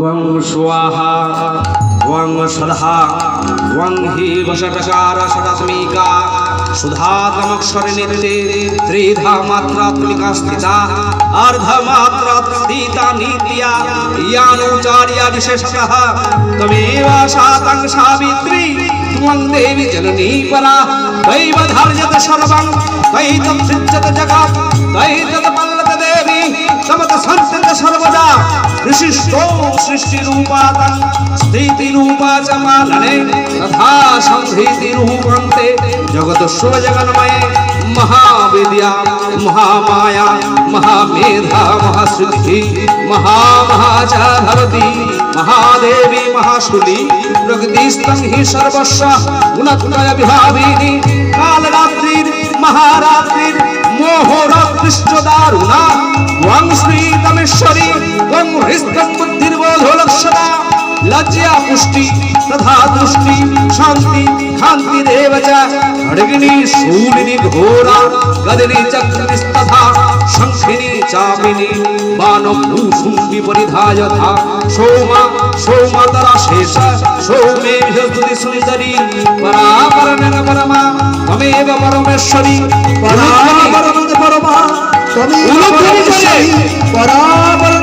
त्वं स्वाहा त्वं स्वधा त्वं हि वषटकार षडात्मिका सुधातमक्षरे नित्ये त्रिधा मात्रात्मिका स्थिता अर्धमात्रा स्थिता नित्या यानुचार्या विशेषतः त्वमेव शातं सावित्री त्वं देवी जननी परा दैवधार्यत सर्वं त्वयि तत्सृज्यत जगत् त्वयि तत्पल्लत देवी तमत सन्तत सर्वदा विशिष्टो सृष्टिरूपातं स्थितिरूपा च मानने तथा संहृतिरूपन्ते जगतस्व जगन्मये महाविद्या महामाया महामेधा महाश्रुति महामहाच भरती महादेवी महाशुली प्रगतिस्तं हि सर्वस्व गुणत्रय विभाविनी कालरात्रिर् महारात्रिर् मोहरात्रिश्च दारुणा त्वं श्रीतमेश्वरी त्वं स्तम्बुद्धिर्बोधोलक्षणा लज्जा पुष्टि तथा तुष्टि शांति खांति देव खड़गिनी शूलिनी घोरा गदिनी चक्रस्तथा शंखिनी चापिनी बाणभूषुम्बि परिधाय था सोमा सोमातरा शेष सोमे सुति सुंदरी परापरण परमा तमेव परमेश्वरी परापरण परमा तमेव परमेश्वरी परापरण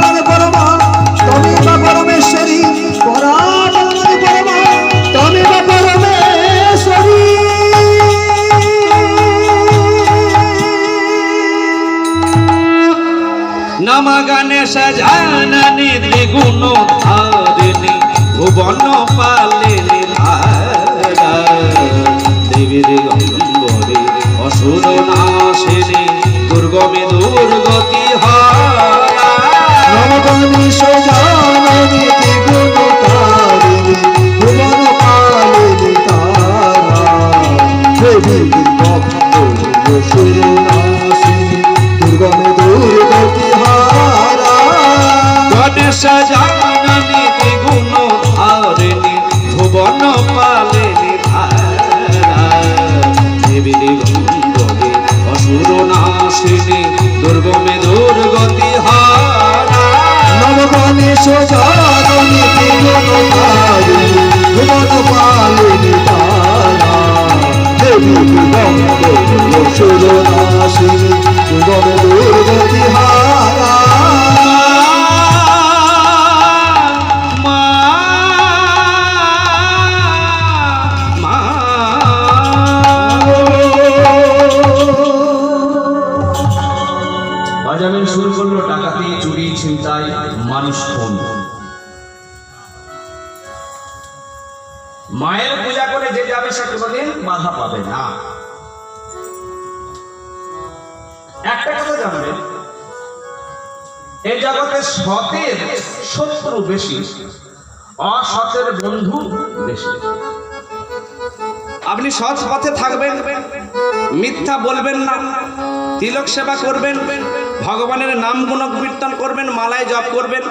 হারা। নবগণী সজাননী তারিণী ভুবন পালিনী নাশিনী দুর্গমে দুর্গতি হারা। নবগণেশ জননী তিরুতারি ভুবন পালিনী তারা। দেবী দুর্গম সুরনাশিনী মায়ের পূজা করে যে যাবে সে বাধা পাবে না। একটা কথা জানবেন, এই জগতে সতের শত্রু বেশি, অসতের বন্ধু বেশি। আপনি সৎ পথে থাকবেন, মিথ্যা বলবেন না, তিলক সেবা করবেন, ভগবানের নাম গুণ কীর্তন করবেন, মালায় জপ করবেন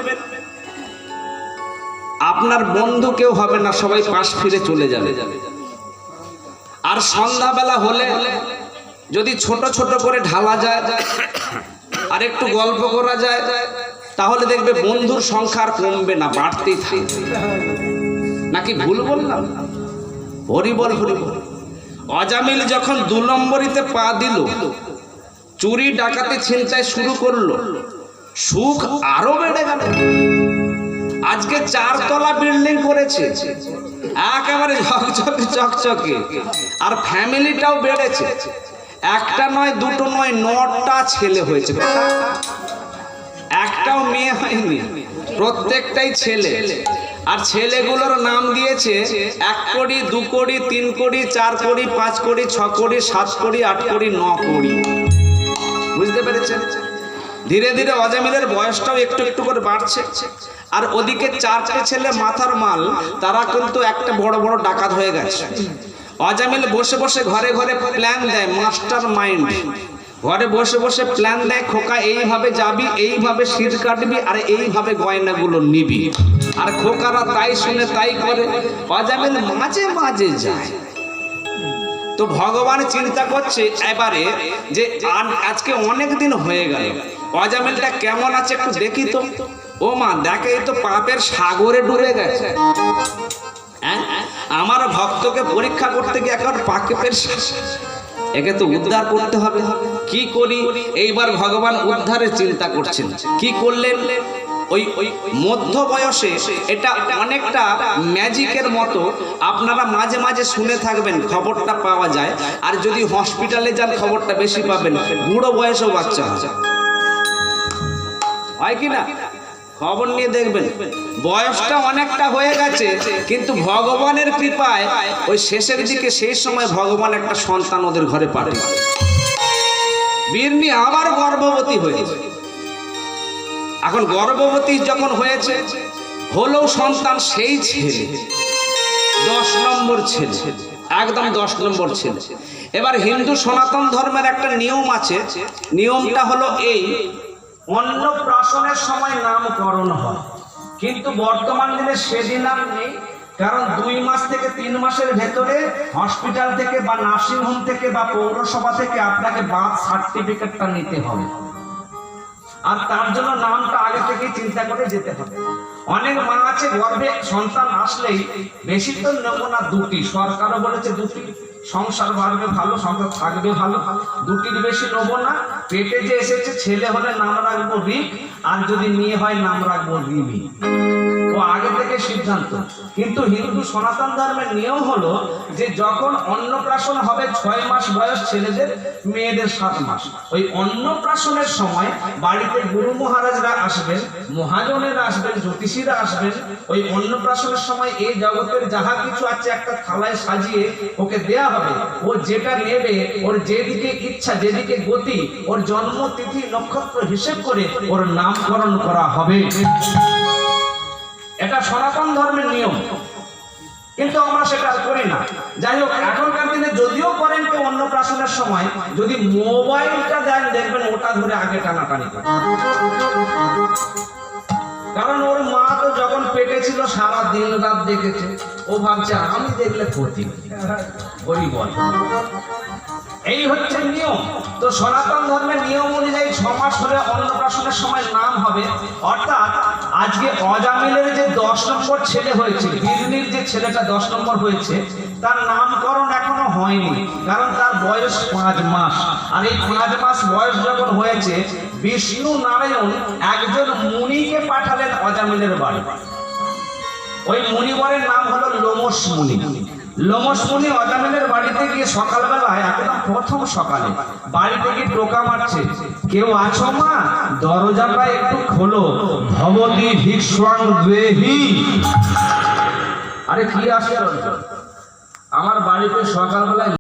আপনার বন্ধু কেউ হবে না, সবাই পাশ ফিরে চলে যাবে। আর সন্ধ্যাবেলা হলে যদি ছোট ছোট করে ঢালা যায় আর একটু গল্প করা যায়, তাহলে দেখবে বন্ধুর সংখ্যা আর কমবে না, বাড়তেই থাকবে। নাকি ভুল বললাম? হরি বল হরি বল। অজামিল যখন দু নম্বরিতে পা দিল, চুরি, ডাকাতি, ছিনতাই শুরু করল, সুখ আরও বেড়ে গেল। আজকে চারতলা বিল্ডিং করেছে। একেবারে ঝকঝকে চকচকে আর ফ্যামিলিটাও বেড়েছে। একটা নয়, দুটো নয়, নটা ছেলে হয়েছে। একটাও মেয়ে হয়নি। প্রত্যেকটাই ছেলে। আর ছেলেগুলোর নাম দিয়েছে এক কোটি দু কোটি তিন কোটি চার কোটি পাঁচ কোটি ছ কোটি সাত কোটি আট কোটি ন কোটি বুঝতে পেরেছেন? ধীরে ধীরে অজামিলের বয়সটাও একটু একটু করে বাড়ছে। আর ওদিকে চারটে ছেলে মাথার মাল, তারা কিন্তু একটা বড় বড় ডাকাত হয়ে গেছে। অজামিল বসে বসে ঘরে ঘরে প্ল্যান দেয়, মাস্টার মাইন্ড। ঘরে বসে বসে প্ল্যান দেয়, খোকা, এইভাবে যাবি, এইভাবে শির কাটবি, আর এইভাবে গয়নাগুলো নিবি। আর খোকারা তাই শুনে তাই করে। অজামিল মাঝে মাঝে যায়। তো ভগবান চিন্তা করছে এবারে যে আজকে অনেক দিন হয়ে গেল। অজামিলটা কেমন আছে একটু দেখি তো। ও মা, দেখে তো পাপের সাগরে ডুবে গেছে। হ্যাঁ? আমার ভক্তকে পরীক্ষা করতে গিয়ে এখন পাকের একে তো উদ্ধার করতে হবে। কি করি? এইবার ভগবান উদ্ধারের চিন্তা করছেন। কি করলেন? ওই ওই মধ্য বয়সে এটা অনেকটা ম্যাজিকের মতো আপনারা মাঝে মাঝে শুনে থাকবেন, খবরটা পাওয়া যায়। আর যদি হসপিটালে যান, খবরটা বেশি পাবেন। বুড়ো বয়সেও বাচ্চা হয় কি না? খবর নিয়ে দেখবেন। বয়সটা অনেকটা হয়ে গেছে, কিন্তু ভগবানের কৃপায় ওই শেষের দিকে সেই সময় ভগবান একটা সন্তান ওদের ঘরে পাঠায় বীরনি আবার গর্ভবতী হয়েছে। এখন গর্ভবতী যখন হয়েছে, হলেও সন্তান সেই ছেলে। দশ নম্বর ছেলে, একদম দশ নম্বর ছেলে। এবার হিন্দু সনাতন ধর্মের একটা নিয়ম আছে, নিয়মটা হলো এই অন্নপ্রাশনের সময় নামকরণ হয়। কিন্তু বর্তমান দিনে সেদিন আর নেই, কারণ দুই মাস থেকে তিন মাসের ভেতরে হসপিটাল থেকে বা নার্সিং হোম থেকে বা পৌরসভা থেকে আপনাকে বার্থ সার্টিফিকেটটা নিতে হবে। আর তার জন্য নামটা আগে থেকেই চিন্তা করে যেতে হবে। অনেক মা আছে, গর্ভে সন্তান আসলেই বেশি তো নেব না দুটি, সরকারও বলেছে দুটি। সংসার বাড়বে ভালো, সংসার থাকবে ভালো। দুটির বেশি নেব না। পেটে যে এসেছে, ছেলে হলে নাম রাখব রিক আর যদি মেয়ে হয়, নাম রাখব রিমি ও আগে থেকে সিদ্ধান্ত। কিন্তু হিন্দু সনাতন ধর্মের নিয়ম হলো যে যখন অন্নপ্রাশন হবে ছয় মাস বয়স ছেলেদের, মেয়েদের সাত মাস। ওই অন্নপ্রাশনের সময় বাড়িতে গুরু মহারাজরা আসবেন, মহাজনেরা আসবেন, জ্যোতিষীরা আসবেন। ওই অন্নপ্রাশনের সময় এই জগতের যাহা কিছু আছে একটা থালায় সাজিয়ে ওকে দেয়া হবে। ও যেটা নেবে, ওর যেদিকে ইচ্ছা, যেদিকে গতি, ওর জন্মতিথি, নক্ষত্র হিসেব করে ওর নামকরণ করা হবে। এটা সনাতন ধর্মের নিয়ম। কিন্তু আমরা সেটা করি না। যাই হোক, এখনকার দিনে যদিও করেন কেউ অন্য প্রাশনের সময়, যদি মোবাইলটা দেন, দেখবেন ওটা ধরে আগে টানাটানি করে। কারণ ওর মা তো যখন পেটে ছিল সারা দিন রাত দেখেছে। ও ভাবছে আমি দেখলে ক্ষতি ওরই বল এই হচ্ছে নিয়ম। তো সনাতন ধর্মের নিয়ম অনুযায়ী ছ মাস হলে অন্নপ্রাশনের সময় নাম হবে। অর্থাৎ আজকে অজামিলের যে দশ নম্বর ছেলে হয়েছে বিজনির যে ছেলেটা দশ নম্বর হয়েছে, তার নামকরণ এখনও হয়নি, কারণ তার বয়স পাঁচ মাস। আর এই পাঁচ মাস বয়স যখন হয়েছে, বিষ্ণু নারায়ণ একজন মুনিকে পাঠালেন অজামিলের বাড়ি। ওই মুনিবরের নাম হলো লোমস মুনি। লোমস অজামিনের বাড়িতে গিয়ে সকালবেলায় একদম প্রথম সকালে। বাড়িতে গিয়ে টোকা মারছে। কেউ আছো মা? দরজাটা একটু খোলো। ভবতী ভিক্ষাং দেহি আরে কি আসে আমার বাড়িতে সকালবেলায়